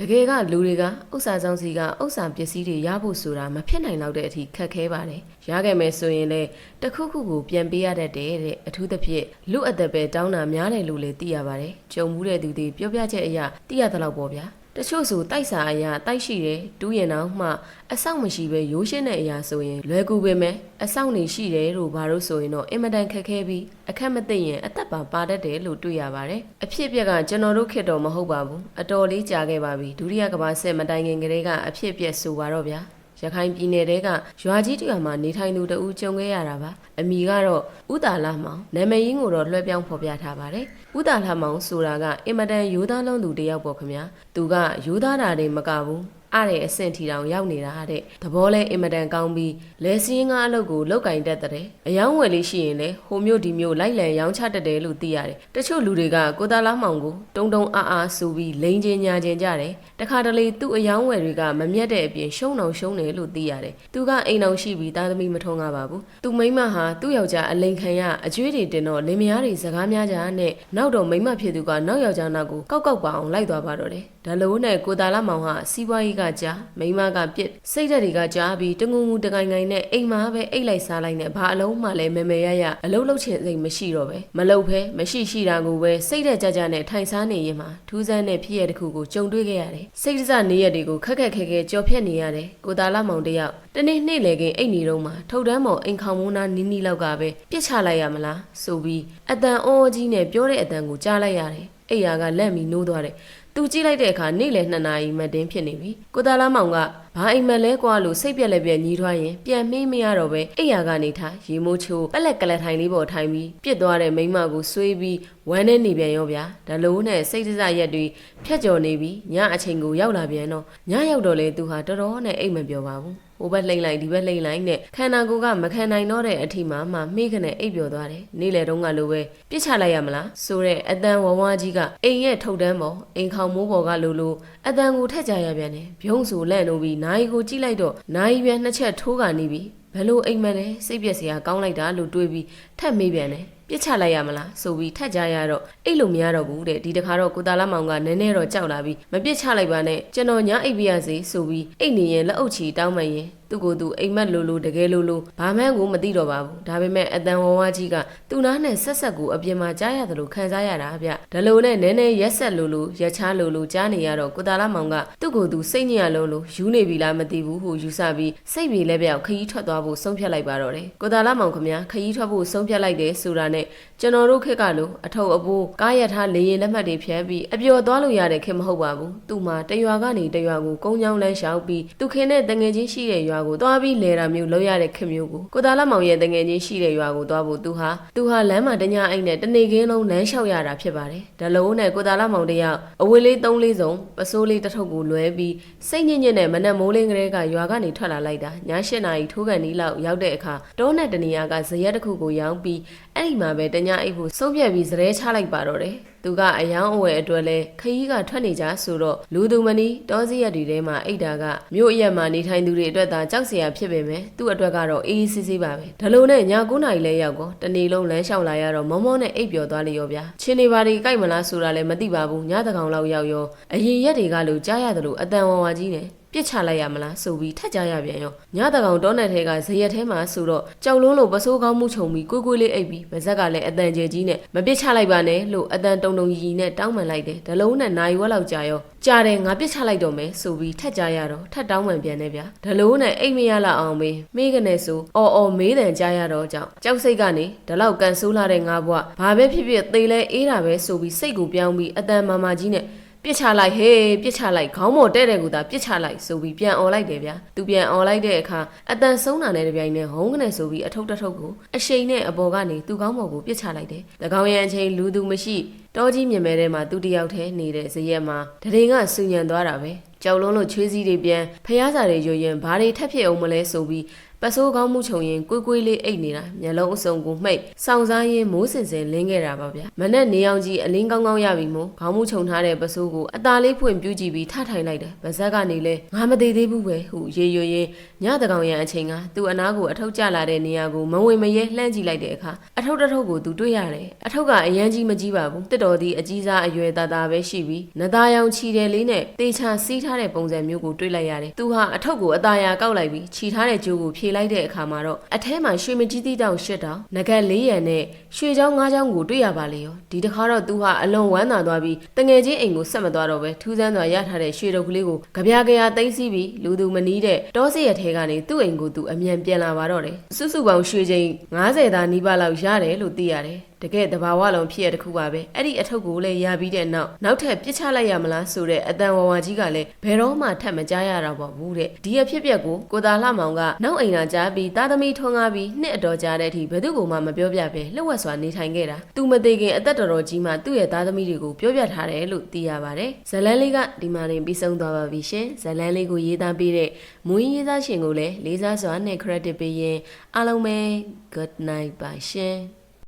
တကယ်ကလူတွေကဥစ္စာဆောင်စီကဥစ္စာပစ္စည်းတွေရဖို့ဆိုတာမဖြစ်နိုင်တော့တဲ့အထိခက်ခဲပါတယ်ရခဲ့မယ်ဆိုရင်လေတစ်ခုခုကိုပြန်ပေးရတတ်တယ်တဲ့အထူးသဖြင့်လူအပ်တဲ့ပဲတောင်းတာများတယ်လို့လည်းသိရပါတယ်ကြုံမှုတဲ့သူတွေပြောပြချက်အရာသိရသလောက်ပေါ့ဗျာ တချို့ဆိုတိုက်စာအရာတိုက်ရှိတယ်တူးရင်တော့မှအဆောက်မရှိပဲရိုးရှင်းတဲ့အရာဆိုရင်လွယ်ကူပေမဲ့အဆောက်နေရှိတယ်လို့ဘာလို့ဆိုရင်တော့အင်မတန်ခက်ခဲပြီးအခက်မသိရင်အသက်ပါပါတတ်တယ်လို့တွေ့ရပါတယ်အဖြစ်အပျက်ကကျွန်တော်တို့ခေတ်တော့မဟုတ်ပါဘူးအတော်လေးကြာခဲ့ပါပြီဒုတိယကမ္ဘာစစ်မတိုင်ခင်ကလေးကအဖြစ်အပျက်ဆိုပါတော့ဗျာ ရခိုင်ပြည်နယ်တဲကရွာကြီးတရွာမှာနေထိုင်သူတဦးကြုံခဲ့ရတာပါအမိကတော့ဥတာလာမောင်နာမည်ရင်းကိုတော့လွှဲပြောင်းဖော်ပြထားပါတယ်ဥတာလာမောင်ဆိုတာကအင်မတန်ရိုးသားလုံးသူတစ်ယောက်ပေါ့ခင်ဗျာသူကရိုးသားတာတွေမကဘူးအားတဲ့အဆင့်ထီတောင်ရောက်နေတာတဲ့သဘောလဲအင်မတန်ကောင်းပြီးလဲစင်းကားအလုပ်ကိုလောက်ကင်တတ်တဲ့အယောင်းဝယ်လေးရှိရင်လဲဟိုမျိုးဒီမျိုးလိုက်လံရောင်းချတတ်တယ်လို့သိရတယ်တချို့လူတွေကကိုတာလာမောင်ကိုတုံတုံအားအားဆိုပြီးလိန်ချင်းညာချင်းကြတယ်တခါတလေသူ့အယောင်းဝယ်တွေကမမျက်တဲ့အပြင်ရှုံအောင်ရှုံတယ်လို့သိရတယ်သူကအိမ်အောင်ရှိပြီးသားသမီးမထုံးကားပါဘူးသူမိန်းမဟာသူ့ယောက်ျားအလိန်ခံရအကျွေးတွေတင်တော့လင်မယားတွေစကားများကြနဲ့နောက်တော့မိန်းမဖြစ်သူကနောက်ယောက်ျားနောက်ကိုကောက်ကောက်ပါအောင်လိုက်သွားပါတော့တယ်ဒါလို့နဲ့ကိုတာလာမောင်ဟာစီးပွားရေးကကြားမိန်းမကပြစ်စိတ်ဓာတ်တွေကကြားပြီးတငုံငူတကိုင်ကိုင်နဲ့အိမ်မှာပဲအိတ်လိုက်စားလိုက်နဲ့ဘာအလုံးမှလည်းမဲမဲရရအလုံးလုံးချင်စိတ်မရှိတော့ပဲမလုံဖဲမရှိရှိတာကိုပဲစိတ်ဓာတ်ကြကြနဲ့ထိုင်စားနေရင်မှထူးဆန်းတဲ့ဖြစ်ရတဲ့တစ်ခုကိုကြုံတွေ့ခဲ့ရတယ်စိတ်ဒစနေရက်တွေကိုခက်ခက်ခဲခဲကြော်ဖြတ်နေရတယ်ကိုတာလာမောင်တယောက်တနေ့နေ့လေကင်အိတ်နေတော့မှထုတ်တန်းမောင်အိမ်ခေါင်မုန်းနာနီးနီးလောက်ကပဲပြစ်ချလိုက်ရမလားဆိုပြီးအတန်အော်ကြီးနဲ့ပြောတဲ့အတန်ကိုကြားလိုက်ရတယ်အိယာကလက်မီနိုးသွားတယ် သူကြည့်လိုက်တဲ့အခါနေ့လယ်2နာရီမှတ်တင်းဖြစ်နေပြီကိုတာလာမောင်ကဘာအိမ်မက်လဲကွာလို့စိတ်ပြက်လက်ပြက်ညီးထွားရင်ပြန်မေးမရတော့ပဲအိယာကနေထားရေမိုးချိုးပက်လက်ကလက်ထိုင်လေးပေါ်ထိုင်ပြီးပြစ်သွားတဲ့မိန်းမကိုဆွေးပြီးဝမ်းနဲ့နေပြန်ရောဗျာဒါလို့နဲ့စိတ်တစရက်တွေဖြတ်ကျော်နေပြီးညအချိန်ကိုရောက်လာပြန်တော့ညရောက်တော့လေသူဟာတော်တော်နဲ့အိတ်မပြောပါဘူးဟိုဘက်လှိမ့်လိုက်ဒီဘက်လှိမ့်လိုက်နဲ့ခန္ဓာကိုယ်ကမခံနိုင်တော့တဲ့အထိမှမှမိခနဲ့အိပ်ပျော်သွားတယ်နေ့လေတုန်းကလိုပဲပြစ်ချလိုက်ရမလားဆိုတဲ့အတန်ဝဝကြီးကအိမ်ရဲ့ထုတ်တန်းပေါ်အိမ်ခေါင်မိုးပေါ်ကလိုလိုအတန်ကိုထက်ကြရပြန်တယ်ဘုံဆိုလန့်လို့ပြီးနိုင်ကိုကြည့်လိုက်တော့နိုင်ပြန်နှစ်ချက်ထိုးကနေပြီးဘယ်လိုအိမ်မက်လဲစိတ်ပြက်စရာကောင်းလိုက်တာလို့တွေးပြီးထက်မေးပြန်တယ် ပြစ်ချလိုက်ရမလားဆိုပြီးထက်ကြရတော့အိတ်လို့မရတော့ဘူးတဲ့ဒီတခါတော့ကိုတာလာမောင်ကနည်းနည်းတော့ကြောက်လာပြီးမပြစ်ချလိုက်ပါနဲ့ကျွန်တော်ညအိပ်ပြရစေဆိုပြီးအိတ်နေရင်လက်အုပ်ချီတောင်းမှရင်သူ့ကိုယ်သူအိမ်မက်လိုလိုတကယ်လိုလိုဘာမှန်းကိုမသိတော့ပါဘူးဒါပေမဲ့အတန်ဝဝကြီးကသူ့နားနဲ့ဆက်ဆက်ကိုအပြင်မှာကြားရတယ်လို့ခံစားရတာဗျဒါလိုနဲ့နည်းနည်းရက်ဆက်လိုလိုရက်ချားလိုလိုကြားနေရတော့ကိုတာလာမောင်ကသူ့ကိုယ်သူစိတ်ညစ်ရလုံးလို့ယူနေပြီလားမသိဘူးဟိုယူဆပြီးစိတ်ပြေလဲပြောက်ခရီးထွက်သွားဖို့ဆုံးဖြတ်လိုက်ပါတော့တယ်ကိုတာလာမောင်ခမခရီးထွက်ဖို့ဆုံးဖြတ်လိုက်တယ်ဆိုတာနဲ့ကျွန်တော်တို့ခက်ကလို့အထုပ်အပိုးကားရထားလေရင်လက်မှတ်တွေဖြဲပြီးအပျော်သွားလို့ရတဲ့ခင်မဟုတ်ပါဘူးသူ့မှာတရွာကနေတရွာကိုကုန်းချောင်းလမ်းလျှောက်ပြီးသူခင်နဲ့တငယ်ချင်းရှိတဲ့ရွာကိုသွားပြီးလဲတာမျိုးလုပ်ရတဲ့ခင်မျိုးကိုကိုတာလာမောင်ရဲ့တငယ်ချင်းရှိတဲ့ရွာကိုသွားဖို့သူဟာသူဟာလမ်းမှာတညအိတ်နဲ့တနေခင်းလုံးလမ်းလျှောက်ရတာဖြစ်ပါတယ်ဒါလုံးနဲ့ကိုတာလာမောင်တယောက်အဝေးလေးသုံးလေးစုံပစိုးလေးတစ်ထုပ်ကိုလွဲပြီးစိတ်ညစ်ညစ်နဲ့မနက်မိုးလင်းကလေးကရွာကနေထွက်လာလိုက်တာည၈နာရီထိုးကန်နီးလောက်ရောက်တဲ့အခါတောနဲ့တနေရာကဇရက်တစ်ခုကိုရောင်းပြီးအဲ့ဒီမှာပဲတညအိတ်ကိုစုပ်ပြက်ပြီးဇရဲချလိုက်ပါတော့တယ်သူကအယောင်အဝယ်အတွက်လဲခရီးကထွက်နေကြဆိုတော့လူသူမနီတောစရက်တွေထဲမှာအိတ်တာကမြို့အရက်မှာနေထိုင်သူတွေအတွက်သာကြောက်စရာဖြစ်ပေမဲ့သူ့အတွက်ကတော့အေးအေးဆေးဆေးပါပဲဒါလိုနဲ့ည9နာရီလဲရောက်ကောတနေ့လုံးလမ်းလျှောက်လာရတော့မောမောနဲ့အိတ်ပျော်သွားလေရောဗျာချင်းနေပါတွေကြိုက်မလားဆိုတာလည်းမသိပါဘူးညတကောင်လောက်ရောက်ရောအရင်ရက်တွေကလို့ကြားရတယ်လို့အတန်ဝဝကြီးနဲ့ ပြစ်ချလိုက်ရမလားဆိုပြီးထက်ကြရပြန်ရောညတကောင်တောနယ်ထဲကဇရက်ထဲမှာဆိုတော့ကြောက်လုံးလို့ပစိုးကောင်းမှုခြုံပြီးကိုကိုလေးအိပ်ပြီးဗဇက်ကလည်းအတန်ကျဲကြီးနဲ့မပြစ်ချလိုက်ပါနဲ့လို့အတန်တုံတုံရီနဲ့တောင်းပန်လိုက်တယ်ဒလုံးနဲ့နိုင်ဝက်လောက်ကြာရောကြာတယ်ငါပြစ်ချလိုက်တော့မယ်ဆိုပြီးထက်ကြရတော့ထက်တောင်းပန်ပြန်နေဗျာဒလုံးနဲ့အိမ်မရလောက်အောင်မေးမေးကနေဆိုအော်အော်မေးတယ်ကြားရတော့ကြောင့်ကြောက်စိတ်ကနေဒါလောက်ကန်ဆိုးလာတဲ့ငါဘွားဘာပဲဖြစ်ဖြစ်သေလဲအေးတာပဲဆိုပြီးစိတ်ကိုပြောင်းပြီးအတန်မာမာကြီးနဲ့ ပြစ်ချလိုက်ဟေးပြစ်ချလိုက်ခေါင်းမော်တဲ့တဲ့ကူသာပြစ်ချလိုက်ဆိုပြီးပြန်អော်လိုက်တယ်ဗျာသူပြန်អော်လိုက်တဲ့အခါအတန်ဆုံးတာနဲ့တပြိုင်နက်ဟုံးကနေဆိုပြီးအထုပ်တစ်ထုပ်ကိုအရှိန်နဲ့အပေါ်ကနေသူ့ခေါင်းမော်ကိုပြစ်ချလိုက်တယ်။၎င်းရဲ့အချိန်လူသူမရှိတောကြီးမြင်မဲထဲမှာသူတယောက်တည်းနေတဲ့ဇရက်မှာတရင်ကဆူညံသွားတာပဲကြောက်လုံးလို့ချွေးစည်းတွေပြန်ဖျားစာတွေရွရင်ဘာတွေထက်ဖြစ်အောင်မလဲဆိုပြီး ပစိုးကောင်းမှုခြုံရင်ကွေးကွေးလေးအိတ်နေတာမျက်လုံးအစုံကိုမှိတ်စောင်းစားရင်းမိုးစင်စင်လင်းခဲ့တာပါဗျာမနဲ့နေအောင်ကြီးအလင်းကောင်းကောင်းရပြီမို့ခေါင်းမှုခြုံထားတဲ့ပစိုးကိုအသားလေးဖွင့်ပြူးကြည့်ပြီးထထိုင်လိုက်တယ်ဗဇက်ကနေလဲငါမသေးသေးဘူးပဲဟုရေရွရင်ညတကောင်ရန်အချိန်ကသူ့အနားကိုအထုပ်ကျလာတဲ့နေရာကိုမဝင်မရဲလှမ်းကြည့်လိုက်တဲ့အခါအထုပ်တစ်ထုပ်ကိုသူတွေ့ရတယ်အထုပ်ကအရန်ကြီးမကြီးပါဘူးတစ်တော်သည်အကြီးစားအရွယ်သားသားပဲရှိပြီးနသားရောင်ခြီတယ်လေးနဲ့တေချာစီးထားတဲ့ပုံစံမျိုးကိုတွေ့လိုက်ရတယ်သူဟာအထုပ်ကိုအသားရကောက်လိုက်ပြီးခြီထားတဲ့ကြိုးကိုဖြေလိုက်တဲ့အခါမှာတော့အထဲမှာရွှေမကြီးသီးတောင်ရှစ်တောင်ငကက်လေးရံနဲ့ရွှေချောင်းငါးချောင်းကိုတွေ့ရပါလေရောဒီတစ်ခါတော့သူဟာအလွန်ဝမ်းသာသွားပြီးတငယ်ချင်းအိမ်ကိုဆက်မသွားတော့ပဲထူးဆန်းစွာရထားတဲ့ရွှေတုပ်ကလေးကိုကြပြကြရသိမ့်စီးပြီးလူသူမနီးတဲ့တောစီရထဲကနေသူ့အိမ်ကိုသူအမြန်ပြန်လာပါတော့တယ်စုစုပေါင်းရွှေချိန်90သားနီးပါးလောက်ရတယ်လို့သိရတယ်တကယ်တဘာဝလုံးဖြစ်ရတစ်ခုပါပဲအဲ့ဒီအထုပ်ကိုလည်းရပြီးတဲ့နောက်နောက်ထပ်ပြစ်ချလိုက်ရမလားဆိုတဲ့အတန်ဝဝကြီးကလည်းဘယ်တော့မှထပ်မကြားရတော့ပါဘူးတဲ့ဒီအဖြစ်ပြက်ကိုကိုသာလှမောင်ကနောက်အိမ်သာကြားပြီးသားသမီးထွန်းကားပြီးနှစ်အတော်ကြားတဲ့အထိဘယ်သူကမှမပြောပြပဲလှုပ်ဝက်စွာနေထိုင်ခဲ့တာသူမသေးခင်အသက်တော်တော်ကြီးမှသူ့ရဲ့သားသမီးတွေကိုပြောပြထားတယ်လို့သိရပါတယ်ဇလန်းလေးကဒီမှာနေပြီးဆုံးသွားပါပြီရှင်ဇလန်းလေးကိုရေးသားပေးတဲ့မူရင်းရေးသားရှင်ကိုလည်းလေးစားစွာနဲ့ credit ပေးရင်အားလုံးပဲ good night ပါရှင်